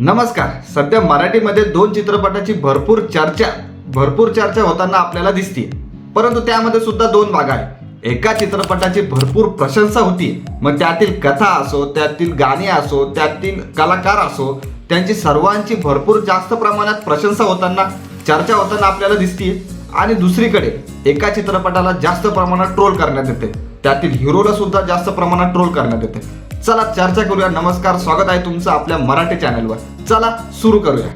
नमस्कार. सध्या मराठीमध्ये दोन चित्रपटाची भरपूर चर्चा भरपूर चर्चा होताना आपल्याला दिसते. परंतु त्यामध्ये सुद्धा दोन भाग आहे एका चित्रपटाची भरपूर प्रशंसा होती. मग त्यातील कथा असो त्यातील गाणी असो त्यातील कलाकार असो त्यांची सर्वांची भरपूर जास्त प्रमाणात प्रशंसा होताना चर्चा होताना आपल्याला दिसते. आणि दुसरीकडे एका चित्रपटाला जास्त प्रमाणात ट्रोल करण्यात येते. त्यातील हिरोला सुद्धा जास्त प्रमाणात ट्रोल करण्यात येते. चला चर्चा करूया. नमस्कार स्वागत आहे तुमचं आपल्या मराठी चॅनलवर. चला सुरू करूया.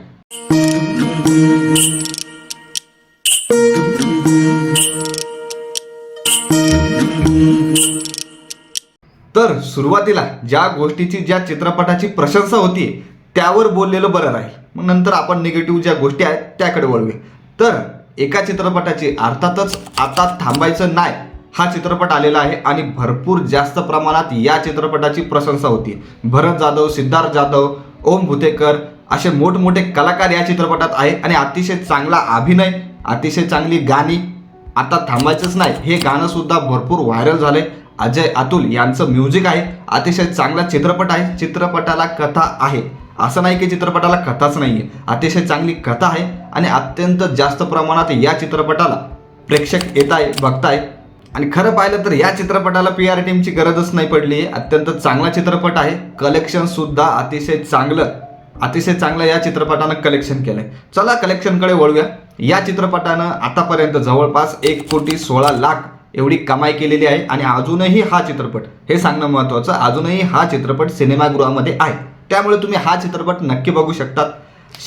तर सुरुवातीला ज्या गोष्टीची ज्या चित्रपटाची प्रशंसा होती त्यावर बोललेलं बरं राहील. मग नंतर आपण निगेटिव्ह ज्या गोष्टी आहेत त्याकडे वळूया. तर एका चित्रपटाची अर्थातच आता थांबायचं नाही. हा चित्रपट आलेला आहे आणि भरपूर जास्त प्रमाणात या चित्रपटाची प्रशंसा होती. भरत जाधव सिद्धार्थ जाधव ओम भुतेकर असे मोठमोठे कलाकार या चित्रपटात आहे आणि अतिशय चांगला अभिनय अतिशय चांगली गाणी आता थांबायचंच नाही. हे गाणंसुद्धा भरपूर व्हायरल झालंय. अजय अतुल यांचं म्युझिक आहे. अतिशय चांगला चित्रपट आहे. चित्रपटाला कथा आहे. असं नाही की चित्रपटाला कथाच नाही आहे अतिशय चांगली कथा आहे आणि अत्यंत जास्त प्रमाणात या चित्रपटाला प्रेक्षक येत आहे बघताय. आणि खरं पाहिलं तर या चित्रपटाला पी आर टीमची गरजच नाही पडली. अत्यंत चांगला चित्रपट आहे. कलेक्शन सुद्धा अतिशय चांगलं अतिशय चांगलं या चित्रपटानं कलेक्शन केलंय. चला कलेक्शनकडे वळूया. या चित्रपटानं आतापर्यंत जवळपास एक कोटी सोळा लाख एवढी कमाई केलेली आहे आणि अजूनही हा चित्रपट हे सांगणं महत्त्वाचं अजूनही हा चित्रपट सिनेमागृहामध्ये आहे. त्यामुळे तुम्ही हा चित्रपट नक्की बघू शकतात.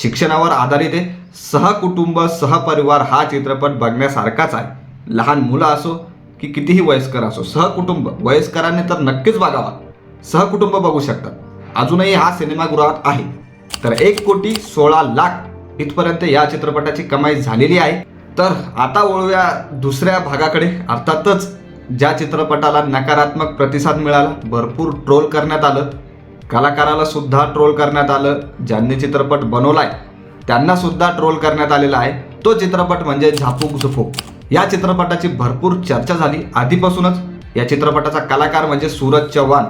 शिक्षणावर आधारित आहे. सहकुटुंब सहपरिवार हा चित्रपट बघण्यासारखाच आहे. लहान मुलं असो की कितीही वयस्कर असो सहकुटुंब वयस्करांनी तर नक्कीच बघावा. सहकुटुंब बघू शकतात. अजूनही हा सिनेमागृहात आहे. तर एक कोटी सोळा लाख इथपर्यंत या चित्रपटाची कमाई झालेली आहे. तर आता वळूया दुसऱ्या भागाकडे. अर्थातच ज्या चित्रपटाला नकारात्मक प्रतिसाद मिळाला भरपूर ट्रोल करण्यात आलं. कलाकाराला सुद्धा ट्रोल करण्यात आलं. ज्यांनी चित्रपट बनवलाय त्यांना सुद्धा ट्रोल करण्यात आलेला आहे. तो चित्रपट म्हणजे झापूक झुफूक. या चित्रपटाची भरपूर चर्चा झाली. आधीपासूनच या चित्रपटाचा कलाकार म्हणजे Suraj Chavan.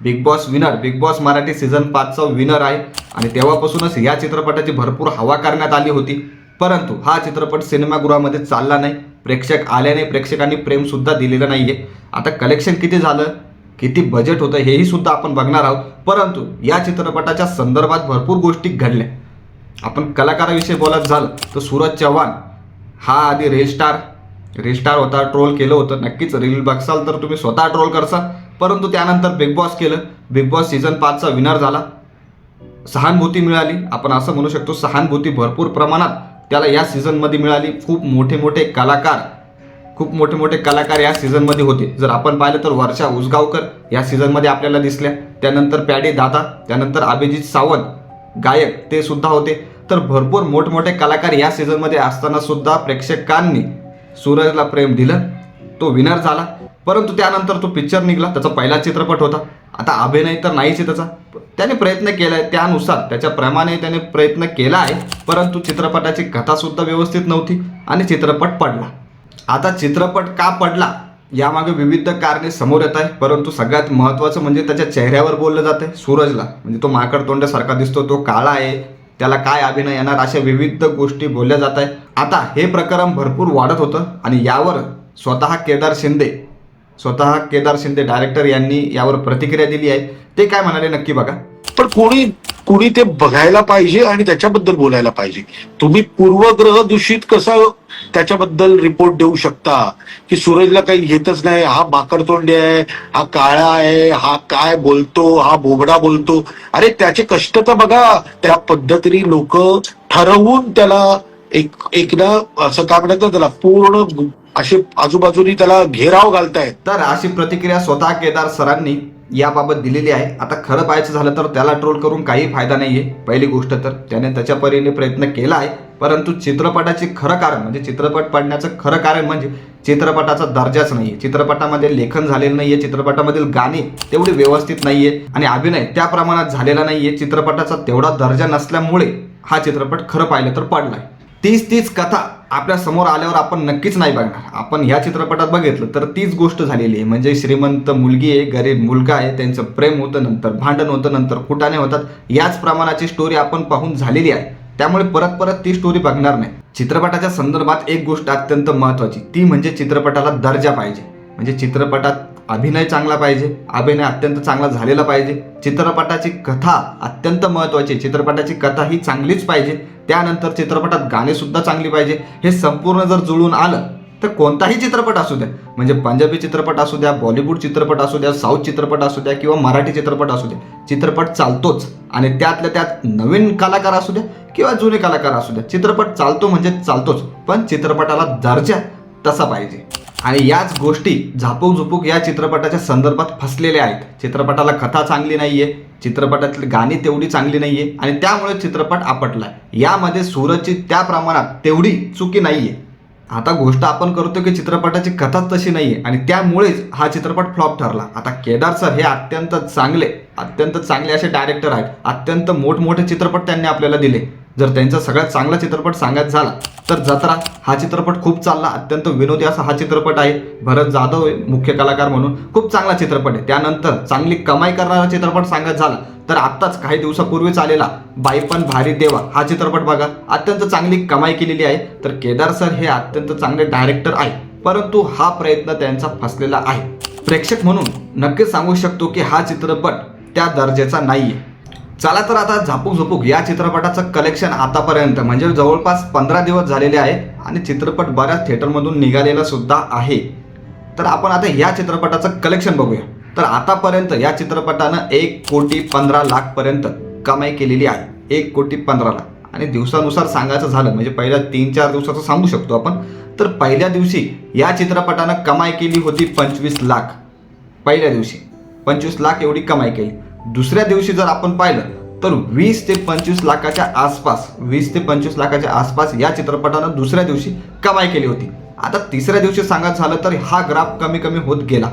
Big Boss winner Big Boss Marathi season पाचचा winner आहे. आणि तेव्हापासूनच या चित्रपटाची भरपूर हवा करण्यात आली होती. परंतु हा चित्रपट सिनेमागृहामध्ये चालला नाही. प्रेक्षक आले नाही. प्रेक्षकांनी प्रेमसुद्धा दिलेलं नाही आहे आता कलेक्शन किती झालं? किती बजेट होतं? हेही सुद्धा आपण बघणार आहोत. परंतु या चित्रपटाच्या संदर्भात भरपूर गोष्टी घडल्या. आपण कलाकाराविषयी बोलत झालं तर सूरज चव्हाण हा आधी रेल स्टार रेस्टार होता ट्रोल केलं होतं. नक्कीच रील बघसाल तर तुम्ही स्वतः ट्रोल करसाल. परंतु त्यानंतर बिग बॉस केलं. बिग बॉस सीझन पाचचा विनर झाला. सहानुभूती मिळाली. आपण असं म्हणू शकतो सहानुभूती भरपूर प्रमाणात त्याला या सीझनमध्ये मिळाली. खूप मोठे मोठे कलाकार खूप मोठे मोठे कलाकार या सीझनमध्ये होते. जर आपण पाहिलं तर वर्षा उसगावकर या सीझनमध्ये आपल्याला दिसल्या. त्यानंतर पॅडे दादा त्यानंतर अभिजित सावंत गायक ते सुद्धा होते. तर भरपूर मोठमोठे कलाकार या सीझनमध्ये असताना सुद्धा प्रेक्षकांनी सूरजला प्रेम दिलं तो विनर झाला. परंतु त्यानंतर तो पिक्चर निघाला त्याचा पहिला चित्रपट होता. आता अभिनय तर नाहीच आहे त्याचा. त्याने प्रयत्न केला आहे त्यानुसार त्याच्याप्रमाणे त्याने प्रयत्न केला आहे. परंतु चित्रपटाची कथासुद्धा व्यवस्थित नव्हती आणि चित्रपट पडला. आता चित्रपट का पडला यामागे विविध कारणे समोर येत आहे परंतु सगळ्यात महत्त्वाचं म्हणजे त्याच्या चेहऱ्यावर बोललं जात आहे सूरजला. म्हणजे तो माकड तोंडासारखा दिसतो तो काळा आहे त्याला काय अभिनय येणार अशा विविध गोष्टी बोलल्या जात आहे आता हे प्रकरण भरपूर वाढत होतं आणि यावर स्वतः केदार शिंदे स्वतः केदार शिंदे डायरेक्टर यांनी यावर प्रतिक्रिया दिली आहे. ते काय म्हणाले नक्की बघा. पण कोणी कोणी ते बघायला पाहिजे आणि त्याच्याबद्दल बोलायला पाहिजे. तुम्ही पूर्वग्रह दूषित कसं त्याच्याबद्दल रिपोर्ट देऊ शकता की सूरजला काही येतच नाही. हा बाकरतोंडी आहे हा काळा आहे हा काय बोलतो हा बोबडा बोलतो. अरे त्याचे कष्ट तर बघा. त्या पद्धतीने लोक ठरवून त्याला एक एक असं काय म्हणतात त्याला पूर्ण असे आजूबाजूनी त्याला घेराव घालतायत. तर अशी प्रतिक्रिया स्वतः केदार सरांनी याबाबत दिलेली आहे. आता खरं पाहायचं झालं तर त्याला ट्रोल करून काही फायदा नाही आहे पहिली गोष्ट तर त्याने त्याच्या परीने प्रयत्न केला आहे. परंतु चित्रपटाचे खरं कारण म्हणजे चित्रपट पडण्याचं खरं कारण म्हणजे चित्रपटाचा दर्जाच नाही आहे चित्रपटामध्ये लेखन झालेलं नाही आहे चित्रपटामधील गाणी तेवढी व्यवस्थित नाही आहे आणि अभिनय त्या प्रमाणात झालेला नाही आहे चित्रपटाचा तेवढा दर्जा नसल्यामुळे हा चित्रपट खरं पाहिलं तर पडला आहे तीच तीच कथा आपल्यासमोर आल्यावर आपण नक्कीच नाही बघणार. आपण ह्या चित्रपटात बघितलं तर तीच गोष्ट झालेली आहे. म्हणजे श्रीमंत मुलगी आहे गरीब मुलगा आहे त्यांचं प्रेम होतं नंतर भांडण होतं नंतर कुटाने होतात. याच प्रमाणाची स्टोरी आपण पाहून झालेली आहे. त्यामुळे परत परत ती स्टोरी बघणार नाही. चित्रपटाच्या संदर्भात एक गोष्ट अत्यंत महत्त्वाची ती म्हणजे चित्रपटाला दर्जा पाहिजे. म्हणजे चित्रपटात अभिनय चांगला पाहिजे अभिनय अत्यंत चांगला झालेला पाहिजे. चित्रपटाची कथा अत्यंत महत्त्वाची चित्रपटाची कथा ही चांगलीच पाहिजे. त्यानंतर चित्रपटात गाणेसुद्धा चांगली पाहिजे. हे संपूर्ण जर जुळून आलं तर कोणताही चित्रपट असू द्या. म्हणजे पंजाबी चित्रपट असू द्या बॉलिवूड चित्रपट असू द्या साऊथ चित्रपट असू द्या किंवा मराठी चित्रपट असू द्या चित्रपट चालतोच. आणि त्यातल्या त्यात नवीन कलाकार असू द्या किंवा जुने कलाकार असू द्या चित्रपट चालतो म्हणजे चालतोच. पण चित्रपटाला दर्जा तसा पाहिजे. आणि याच गोष्टी झापूक झुपूक या चित्रपटाच्या संदर्भात फसलेल्या आहेत. चित्रपटाला कथा चांगली नाहीये चित्रपटातली गाणी तेवढी चांगली नाहीये आणि त्यामुळे चित्रपट आपटला यामध्ये सूरजची त्या प्रमाणात तेवढी चुकी नाहीये. आता गोष्ट आपण करतो की चित्रपटाची कथाच तशी नाही आहे आणि त्यामुळेच हा चित्रपट फ्लॉप ठरला. आता केदार सर हे अत्यंत चांगले अत्यंत चांगले असे डायरेक्टर आहेत. अत्यंत मोठमोठे चित्रपट त्यांनी आपल्याला दिले. जर त्यांचा सगळ्यात चांगला चित्रपट सांगायचा झाला तर जत्रा हा चित्रपट खूप चालला अत्यंत विनोदी असा हा चित्रपट आहे. भरत जाधव मुख्य कलाकार म्हणून. खूप चांगला चित्रपट आहे. त्यानंतर चांगली कमाई करणारा चित्रपट सांगत झाला तर आत्ताच काही दिवसापूर्वीच आलेला बाई पण भारी देवा हा चित्रपट बघा. अत्यंत चांगली कमाई केलेली आहे. तर केदार सर हे अत्यंत चांगले डायरेक्टर आहे. परंतु हा प्रयत्न त्यांचा फसलेला आहे. प्रेक्षक म्हणून नक्कीच सांगू शकतो की हा चित्रपट त्या दर्जाचा आहे चला तर आता झापूक झुपूक या चित्रपटाचं कलेक्शन आतापर्यंत. म्हणजे जवळपास पंधरा दिवस झालेले आहे आणि चित्रपट बऱ्याच थिएटरमधून निघालेला सुद्धा आहे. तर आपण आता या चित्रपटाचं कलेक्शन बघूया. तर आतापर्यंत या चित्रपटानं एक कोटी पंधरा लाखपर्यंत कमाई केलेली आहे. एक कोटी पंधरा लाख. आणि दिवसानुसार सांगायचं झालं म्हणजे पहिल्या तीन चार दिवसाचं सांगू शकतो आपण. तर पहिल्या दिवशी या चित्रपटानं कमाई केली होती पंचवीस लाख. पहिल्या दिवशी. पंचवीस लाख एवढी कमाई केली. दुसऱ्या दिवशी जर आपण पाहिलं तर वीस ते पंचवीस लाखाच्या आसपास वीस ते पंचवीस लाखाच्या आसपास या चित्रपटानं दुसऱ्या दिवशी कमाई केली होती. आता तिसऱ्या दिवशी सांगायचं झालं तर हा ग्राफ कमी कमी होत गेला.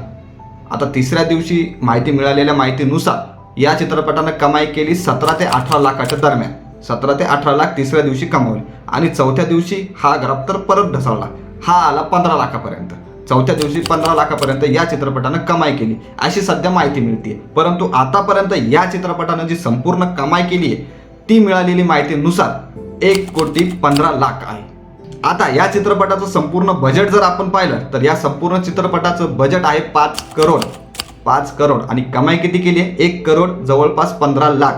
आता तिसऱ्या दिवशी माहिती मिळालेल्या माहितीनुसार या चित्रपटानं कमाई केली सतरा ते अठरा लाखाच्या दरम्यान. सतरा ते अठरा लाख तिसऱ्या दिवशी कमावले आणि चौथ्या दिवशी हा ग्राफ तर परत ढसळला. हा आला पंधरा लाखापर्यंत. चौथ्या दिवशी पंधरा लाखापर्यंत या चित्रपटानं कमाई केली. अशी सध्या माहिती मिळते परंतु आतापर्यंत या चित्रपटानं जी संपूर्ण कमाई केली आहे ती मिळालेली माहितीनुसार एक कोटी पंधरा लाख आहे. आता या चित्रपटाचं संपूर्ण बजेट जर आपण पाहिलं तर या संपूर्ण चित्रपटाचं बजेट आहे पाच करोड. पाच करोड. आणि कमाई किती केली आहे? एक करोड जवळपास पंधरा लाख.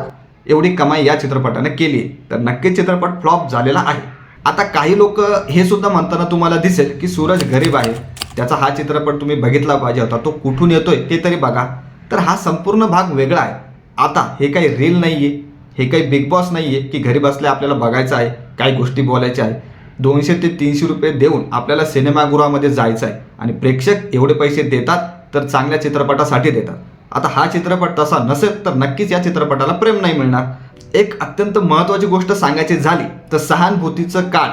एवढी कमाई या चित्रपटाने केली तर नक्कीच चित्रपट फ्लॉप झालेला आहे. आता काही लोक हे सुद्धा म्हणताना तुम्हाला दिसेल की सूरज गरीब आहे. त्याचा हा चित्रपट तुम्ही बघितला पाहिजे होता. तो कुठून येतोय ते तरी बघा. तर हा संपूर्ण भाग वेगळा आहे. आता हे काही रील नाही आहे हे काही बिग बॉस नाही आहे की घरी बसल्या आपल्याला बघायचं आहे काही गोष्टी बोलायच्या आहे. दोनशे ते तीनशे रुपये देऊन आपल्याला सिनेमागृहामध्ये जायचं आहे. आणि प्रेक्षक एवढे पैसे देतात तर चांगल्या चित्रपटासाठी देतात. आता हा चित्रपट तसा नसेल तर नक्कीच या चित्रपटाला प्रेम नाही मिळणार. एक अत्यंत महत्त्वाची गोष्ट सांगायची झाली तर सहानुभूतीचं कार्ड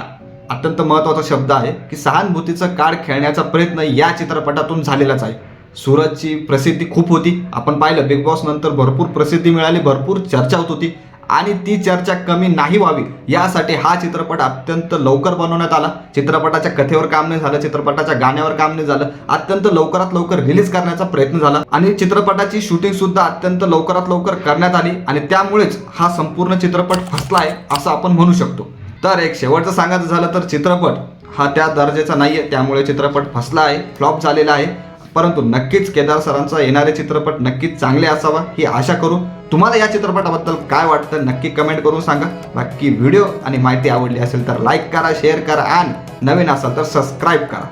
अत्यंत महत्त्वाचा शब्द आहे की सहानुभूतीचं कार्ड खेळण्याचा प्रयत्न या चित्रपटातून झालेलाच आहे. सूरजची प्रसिद्धी खूप होती. आपण पाहिलं बिग बॉस नंतर भरपूर प्रसिद्धी मिळाली भरपूर चर्चा होत होती. आणि ती चर्चा कमी नाही व्हावी यासाठी हा चित्रपट अत्यंत लवकर बनवण्यात आला. चित्रपटाच्या कथेवर काम नाही झालं चित्रपटाच्या गाण्यावर काम नाही झालं. अत्यंत लवकरात लवकर रिलीज करण्याचा प्रयत्न झाला आणि चित्रपटाची शूटिंग सुद्धा अत्यंत लवकरात लवकर करण्यात आली आणि त्यामुळेच हा संपूर्ण चित्रपट फसला आहे असं आपण म्हणू शकतो. तर एक शेवटचं सांगायचं झालं तर चित्रपट हा त्या दर्जाचा आहे त्यामुळे चित्रपट फसला आहे फ्लॉप झालेला आहे. परंतु नक्कीच केदार सरांचा येणारे चित्रपट नक्कीच चांगले असावा ही आशा करू. तुम्हाला या चित्रपटाबद्दल काय वाटतं नक्की कमेंट करून सांगा. बाकी व्हिडिओ आणि माहिती आवडली असेल तर लाईक करा शेअर करा आणि नवीन असाल तर सबस्क्राईब करा.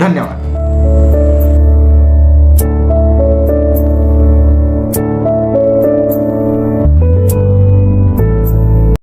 धन्यवाद.